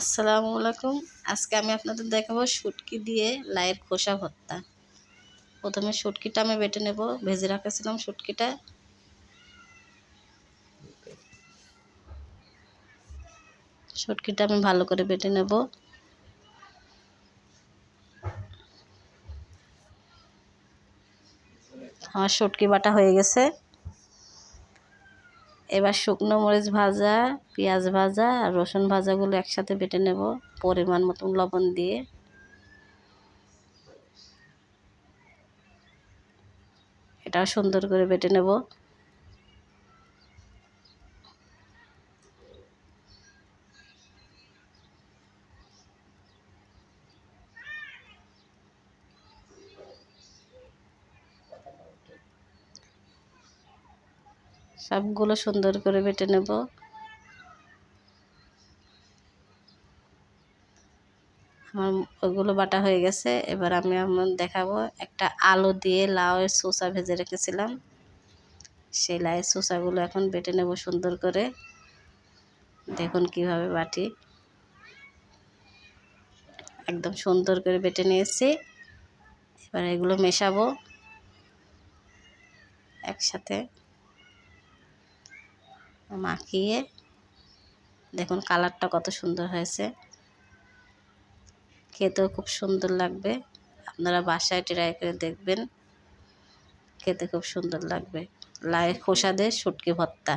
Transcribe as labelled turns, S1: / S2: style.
S1: আসসালামু আলাইকুম। আজকে আমি আপনাদের দেখাবো শুটকি দিয়ে লাইয়ের খোসা ভর্তা। প্রথমে শুটকিটা আমি বেটে নেব। ভেজে রাখেছিলাম শুটকিটা। শুটকিটা আমি ভালো করে বেটে নেব। আমার শুটকি বাটা হয়ে গেছে। এবার শুকনো মরিচ ভাজা, পেঁয়াজ ভাজা আর রসুন ভাজাগুলো একসাথে বেটে নেব পরিমাণ মতন লবণ দিয়ে। এটাও সুন্দর করে বেটে নেব। সবগুলো সুন্দর করে বেটে নেব। আমার ওগুলো বাটা হয়ে গেছে। এবার আমি আমার দেখাবো, একটা আলু দিয়ে লাউয়ের চোষা ভেজে রেখেছিলাম। সেই লাউয়ের চোষাগুলো এখন বেটে নেব সুন্দর করে। দেখুন কীভাবে বাটি। একদম সুন্দর করে বেটে নিয়েছি। এবার এগুলো মেশাবো একসাথে। মাখিয়ে দেখুন কালারটা কত সুন্দর হয়েছে। খেতেও খুব সুন্দর লাগবে। আপনারা বাসায় ট্রাই করে দেখবেন। খেতে খুব সুন্দর লাগবে। লাই খোসা দিয়ে শুটকি ভর্তা।